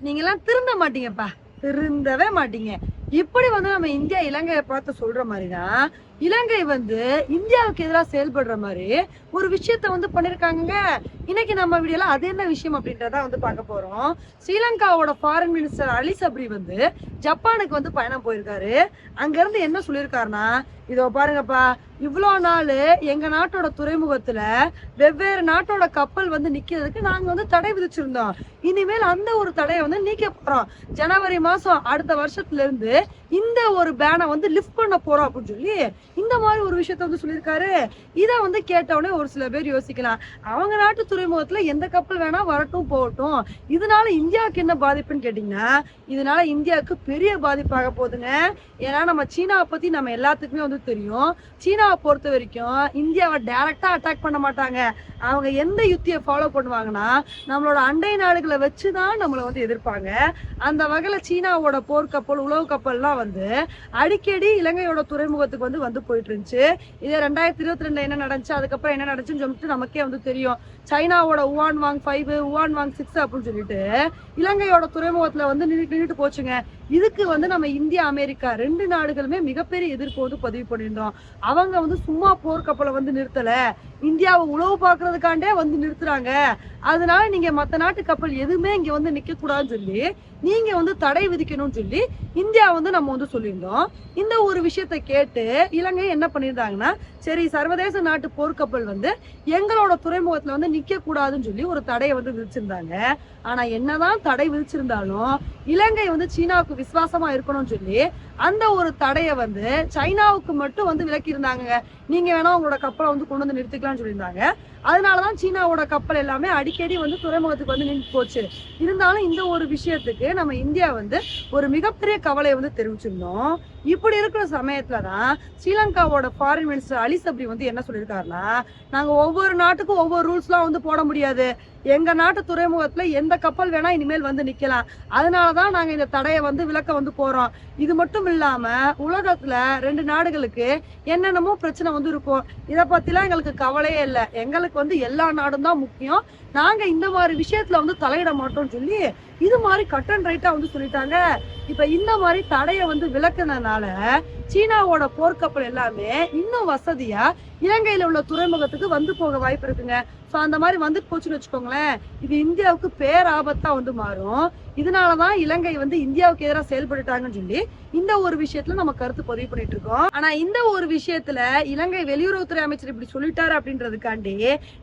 நீங்க எல்லாம் திருந்த மாட்டீங்கப்பா. திருந்தவே மாட்டீங்க. இப்படி வந்து நம்ம இந்தியா இலங்கையை பார்த்து சொல்ற மாதிரிதான் இலங்கை வந்து இந்தியாவுக்கு எதிராக செயல்படுற மாதிரி ஒரு விஷயத்த வந்து பண்ணிருக்காங்க இன்னைக்கு நம்ம வீடியோல அது என்ன விஷயம் அப்படின்றத வந்து பார்க்க போறோம். ஸ்ரீலங்காவோட ஃபாரின் மினிஸ்டர் அலி சப்ரி வந்து ஜப்பானுக்கு வந்து பயணம் போயிருக்காரு. அங்க இருந்து என்ன சொல்லியிருக்காருன்னா இதோ பாருங்கப்பா இவ்வளோ நாள் எங்க நாட்டோட துறைமுகத்துல வெவ்வேறு நாட்டோட கப்பல் வந்து நிக்கிறதுக்கு நாங்க வந்து தடை விதிச்சிருந்தோம். இனிமேல் அந்த ஒரு தடையை வந்து நீக்க போறோம். ஜனவரி மாசம் அடுத்த வருஷத்துல இருந்து இந்த ஒரு பேனை வந்து லிஃப்ட் பண்ண போறோம் அப்படின்னு சொல்லி இந்த மாதிரி ஒரு விஷயத்த வந்து சொல்லியிருக்காரு. இதை வந்து கேட்டவுடனே ஒரு சில பேர் யோசிக்கலாம். அவங்க நாட்டு துறைமுகத்துல எந்த கப்பல் வேணா வரட்டும் போகட்டும். இதனால இந்தியாவுக்கு என்ன பாதிப்புன்னு கேட்டீங்கன்னா இதனால இந்தியாவுக்கு பெரிய பாதிப்பாக போகுதுங்க. ஏன்னா நம்ம சீனாவை பத்தி நம்ம எல்லாத்துக்குமே வந்து தெரியும். சீனாவை பொறுத்த வரைக்கும் இந்தியாவை டைரக்டா அட்டாக் பண்ண மாட்டாங்க. அவங்க எந்த யுத்தியை ஃபாலோ பண்ணுவாங்கன்னா நம்மளோட அண்டை நாடுகளை வச்சுதான் நம்மளை வந்து எதிர்ப்பாங்க. அந்த வகையில சீனாவோட போர்க்கப்பல் உளவு கப்பல்லாம் வந்து அடிக்கடி இலங்கையோட துறைமுகத்துக்கு வந்து வந்து போயிட்டு இருந்துச்சு இதே ரெண்டாயிரத்தி இருபத்தி ரெண்டுல என்ன நடந்துச்சு? அதுக்கப்புறம் என்ன நடந்துச்சுன்னு சொல்லிட்டு நமக்கே வந்து தெரியும். சைனாவோட உவான் வாங் ஃபைவ் உவான் வாங் சிக்ஸ் அப்படின்னு சொல்லிட்டு இலங்கையோட துறைமுகத்துல வந்து நின்றுட்டு போச்சுங்க. இதுக்கு வந்து நம்ம இந்தியா அமெரிக்கா ரெண்டு நாடுகளுமே மிகப்பெரிய எதிர்ப்பு வந்து பதிவு பண்ணியிருந்தோம். அவங்க வந்து சும்மா போர்க்கப்பலை வந்து நிறுத்தல. இந்தியாவை உழவு பார்க்கறதுக்காண்டே வந்து நிறுத்துறாங்க. அதனால நீங்க மத்த நாட்டு கப்பல் எதுவுமே இங்க வந்து நிக்க கூடாதுன்னு சொல்லி நீங்க வந்து தடை விதிக்கணும்னு சொல்லி இந்தியா வந்து நம்ம வந்து சொல்லியிருந்தோம். இந்த ஒரு விஷயத்த கேட்டு இலங்கை என்ன பண்ணியிருந்தாங்கன்னா சரி சர்வதேச நாட்டு போர்க்கப்பல் வந்து எங்களோட துறைமுகத்துல வந்து நிக்க கூடாதுன்னு சொல்லி ஒரு தடையை வந்து விதிச்சிருந்தாங்க. ஆனா என்னதான் தடை விதிச்சிருந்தாலும் இலங்கை வந்து சீனாவுக்கு விசுவாசமா இருக்கணும்னு சொல்லி அந்த ஒரு தடையை வந்து சைனாவுக்கு மட்டும் வந்து விலக்கி இருந்தாங்க நீங்க வேணா உங்களோட கப்பலை வந்து கொண்டு வந்து நிறுத்திக்கலாம்னு சொல்லியிருந்தாங்க. அதனாலதான் சீனாவோட கப்பல் எல்லாமே அடிக்கடி வந்து துறைமுகத்துக்கு வந்து நின்று போச்சு. இருந்தாலும் இந்த ஒரு விஷயத்துக்கு நம்ம இந்தியா வந்து ஒரு மிகப்பெரிய கவலையை வந்து தெரிவிச்சிருந்தோம். இப்படி இருக்கிற சமயத்துல தான் ஸ்ரீலங்காவோட ஃபாரின் மினிஸ்டர் அலி சப்ரி வந்து என்ன சொல்லியிருக்காருன்னா நாங்கள் ஒவ்வொரு நாட்டுக்கும் ஒவ்வொரு ரூல்ஸ்லாம் வந்து போட முடியாது. எங்கள் நாட்டு துறைமுகத்தில் எந்த கப்பல் வேணால் இனிமேல் வந்து நிற்கலாம் அதனால தான் நாங்கள் இந்த தடையை வந்து விலக்க வந்து போகிறோம் இது மட்டும் இல்லாமல் உலகத்தில் ரெண்டு நாடுகளுக்கு என்னென்னமோ பிரச்சனை வந்து இருக்கும். இதை பற்றிலாம் எங்களுக்கு கவலையே இல்லை. எங்களுக்கு வந்து எல்லா நாடும் தான் முக்கியம். நாங்க இந்த மாதிரி விஷயத்துல வந்து தலையிட மாட்டோம்னு சொல்லி இது மாதிரி கட் அண்ட் ரைட்டா வந்து சொல்லிட்டாங்க. இப்ப இந்த மாதிரி தடையை வந்து விளக்குனதுனால சீனாவோட போர்க்கப்பல் எல்லாமே இன்னும் வசதியா இலங்கையில உள்ள துறைமுகத்துக்கு வந்து போக வாய்ப்பு இருக்குங்க. சோ அந்த மாதிரி வந்துட்டு போச்சுன்னு வச்சுக்கோங்களேன். இது இந்தியாவுக்கு பேராபத்தா வந்து மாறும். இதனாலதான் இலங்கை வந்து இந்தியாவுக்கு எதிராக செயல்பட்டுட்டாங்கன்னு சொல்லி இந்த ஒரு விஷயத்துல நம்ம கருத்து பதிவு பண்ணிட்டு இருக்கோம். ஆனா இந்த ஒரு விஷயத்துல இலங்கை வெளியுறவுத்துறை அமைச்சர் இப்படி சொல்லிட்டாரு அப்படின்றதுக்காண்டி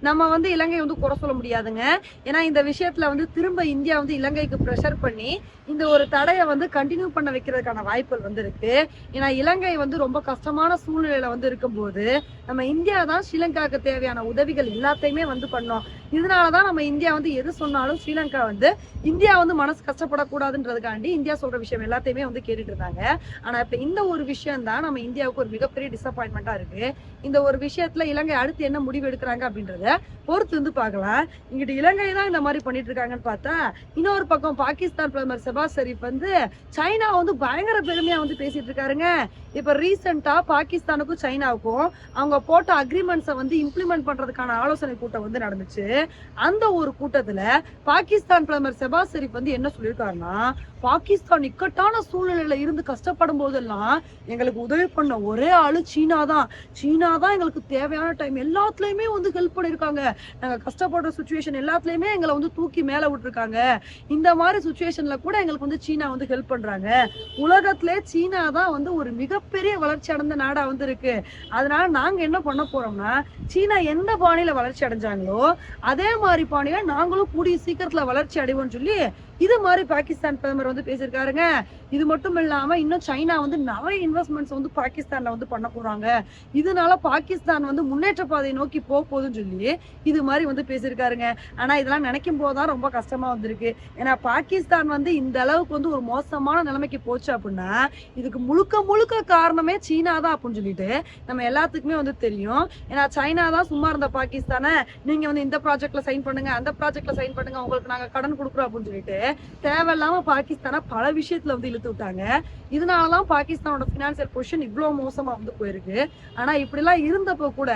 நம்ம வந்து இலங்கை வந்து குறை சொல்ல முடியாது. கூடாதுங்க ஏன்னா இந்த விஷயத்துல வந்து திரும்ப இந்தியா வந்து இலங்கைக்கு ப்ரெஷர் பண்ணி இந்த ஒரு தடையை வந்து கண்டினியூ பண்ண வைக்கிறதுக்கான வாய்ப்புகள் வந்து இருக்கு ஏன்னா இலங்கை வந்து ரொம்ப கஷ்டமான சூழ்நிலையில வந்து இருக்கும்போது நம்ம இந்தியா தான் ஸ்ரீலங்காவுக்கு தேவையான உதவிகள் எல்லாத்தையுமே வந்து பண்ணோம். இதனாலதான் நம்ம இந்தியா வந்து எது சொன்னாலும் ஸ்ரீலங்கா வந்து இந்தியா வந்து மனசு கஷ்டப்படக்கூடாதுன்றதுக்காண்டி இந்தியா சொல்ற விஷயம் எல்லாத்தையுமே வந்து கேட்டுட்டு இருந்தாங்க. ஆனா இப்ப இந்த ஒரு விஷயம் தான் நம்ம இந்தியாவுக்கு ஒரு மிகப்பெரிய டிசப்பாயின்மெண்டா இருக்கு. இந்த ஒரு விஷயத்துல இலங்கை அடுத்து என்ன முடிவு எடுக்கிறாங்க அப்படின்றத பொறுத்து வந்து பார்க்கலாம். இங்கிட்டு இலங்கை தான் இந்த மாதிரி பண்ணிட்டு இருக்காங்கன்னு பார்த்தா இன்னொரு பக்கம் பாகிஸ்தான் பிரதமர் செபாஸ் ஷெரீப் வந்து சைனா வந்து பயங்கர பெருமையா வந்து பேசிட்டு இருக்காருங்க இப்ப ரீசெண்டா பாகிஸ்தானுக்கும் சைனாவுக்கும் அவங்க போட்ட அக்ரிமெண்ட்ஸை வந்து இம்ப்ளிமெண்ட் பண்றதுக்கான ஆலோசனை கூட்டம் வந்து நடந்துச்சு. அந்த ஒரு கூட்டத்துல பாகிஸ்தான் பிரதமர் செபாஸ் ஷெரீப் வந்து என்ன சொல்லியிருக்காருன்னா பாகிஸ்தான் இக்கட்டான சூழ்நிலையில இருந்து கஷ்டப்படும் போதெல்லாம் எங்களுக்கு உதவி பண்ண ஒரே ஆளு சீனா தான். சீனா தான் எங்களுக்கு தேவையான டைம் எல்லாத்துலயுமே வந்து ஹெல்ப் பண்ணிருக்காங்க நாங்க கஷ்டப்படுற சுச்சுவேஷன் எல்லாத்துலயுமே எங்களை வந்து தூக்கி மேல விட்டுருக்காங்க. இந்த மாதிரி சுச்சுவேஷன்ல கூட எங்களுக்கு வந்து சீனா வந்து ஹெல்ப் பண்றாங்க. உலகத்திலே சீனா தான் வந்து ஒரு மிகப்பெரிய வளர்ச்சி அடைந்த நாடா வந்து இருக்கு. அதனால நாங்க என்ன பண்ண போறோம்னா சீனா எந்த பாணியில வளர்ச்சி அடைஞ்சாங்களோ அதே மாதிரி பாணியில நாங்களும் கூடிய சீக்கிரத்துல வளர்ச்சி அடைவோம்னு சொல்லி இது மாதிரி பாகிஸ்தான் பிரதமர் வந்து பேசியிருக்காருங்க. இது மட்டும் இல்லாம இன்னும் சைனா வந்து நிறைய இன்வெஸ்ட்மெண்ட்ஸ் வந்து பாகிஸ்தான்ல வந்து பண்ண போறாங்க. இதனால பாகிஸ்தான் வந்து முன்னேற்ற பாதையை நோக்கி போக போகுதுன்னு சொல்லி இது மாதிரி வந்து பேசியிருக்காருங்க. ஆனா இதெல்லாம் நினைக்கும் போதுதான் ரொம்ப கஷ்டமா வந்திருக்கு. ஏன்னா பாகிஸ்தான் வந்து இந்த அளவுக்கு வந்து ஒரு மோசமான நிலைமைக்கு போச்சு அப்படின்னா இதுக்கு முழுக்க முழுக்க காரணமே சீனா தான் அப்படின்னு சொல்லிட்டு நம்ம எல்லாத்துக்குமே வந்து தெரியும். ஏன்னா சைனா தான் சும்மா இருந்த பாகிஸ்தானை. நீங்க வந்து இந்த ப்ராஜெக்ட்ல சைன் பண்ணுங்க அந்த ப்ராஜெக்ட்ல சைன் பண்ணுங்க உங்களுக்கு நாங்க கடன் கொடுக்குறோம் அப்படின்னு சொல்லிட்டு தேவையில்லாம பாகிஸ்தானை பல விஷயத்துல வந்து இழுத்து விட்டாங்க. இதனாலதான் பாகிஸ்தானோட பினான்சியல் பொசிஷன் இவ்வளவு மோசமா வந்து போயிருக்கு. ஆனா இப்படி எல்லாம் இருந்தப்போ கூட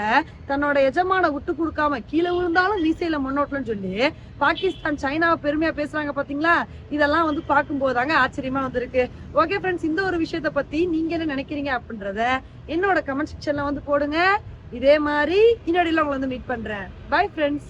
தன்னோட எஜமான விட்டு கொடுக்காம கீழே விழுந்தாலும் மீசையில முன்னோட்டலன்னு சொல்லி பாகிஸ்தான் சைனாவை பெருமையா பேசுறாங்க பாத்தீங்களா? இதெல்லாம் வந்து பார்க்கும்போதாங்க ஆச்சரியமா வந்திருக்கு. ஓகே ஃப்ரெண்ட்ஸ் இந்த ஒரு விஷயத்த பத்தி நீங்க என்ன நினைக்கிறீங்க அப்படின்றத என்னோட கமெண்ட் செக்ஷன்ல வந்து போடுங்க. இதே மாதிரி இன்னொடியில் உங்களை வந்து மீட் பண்றேன். Bye friends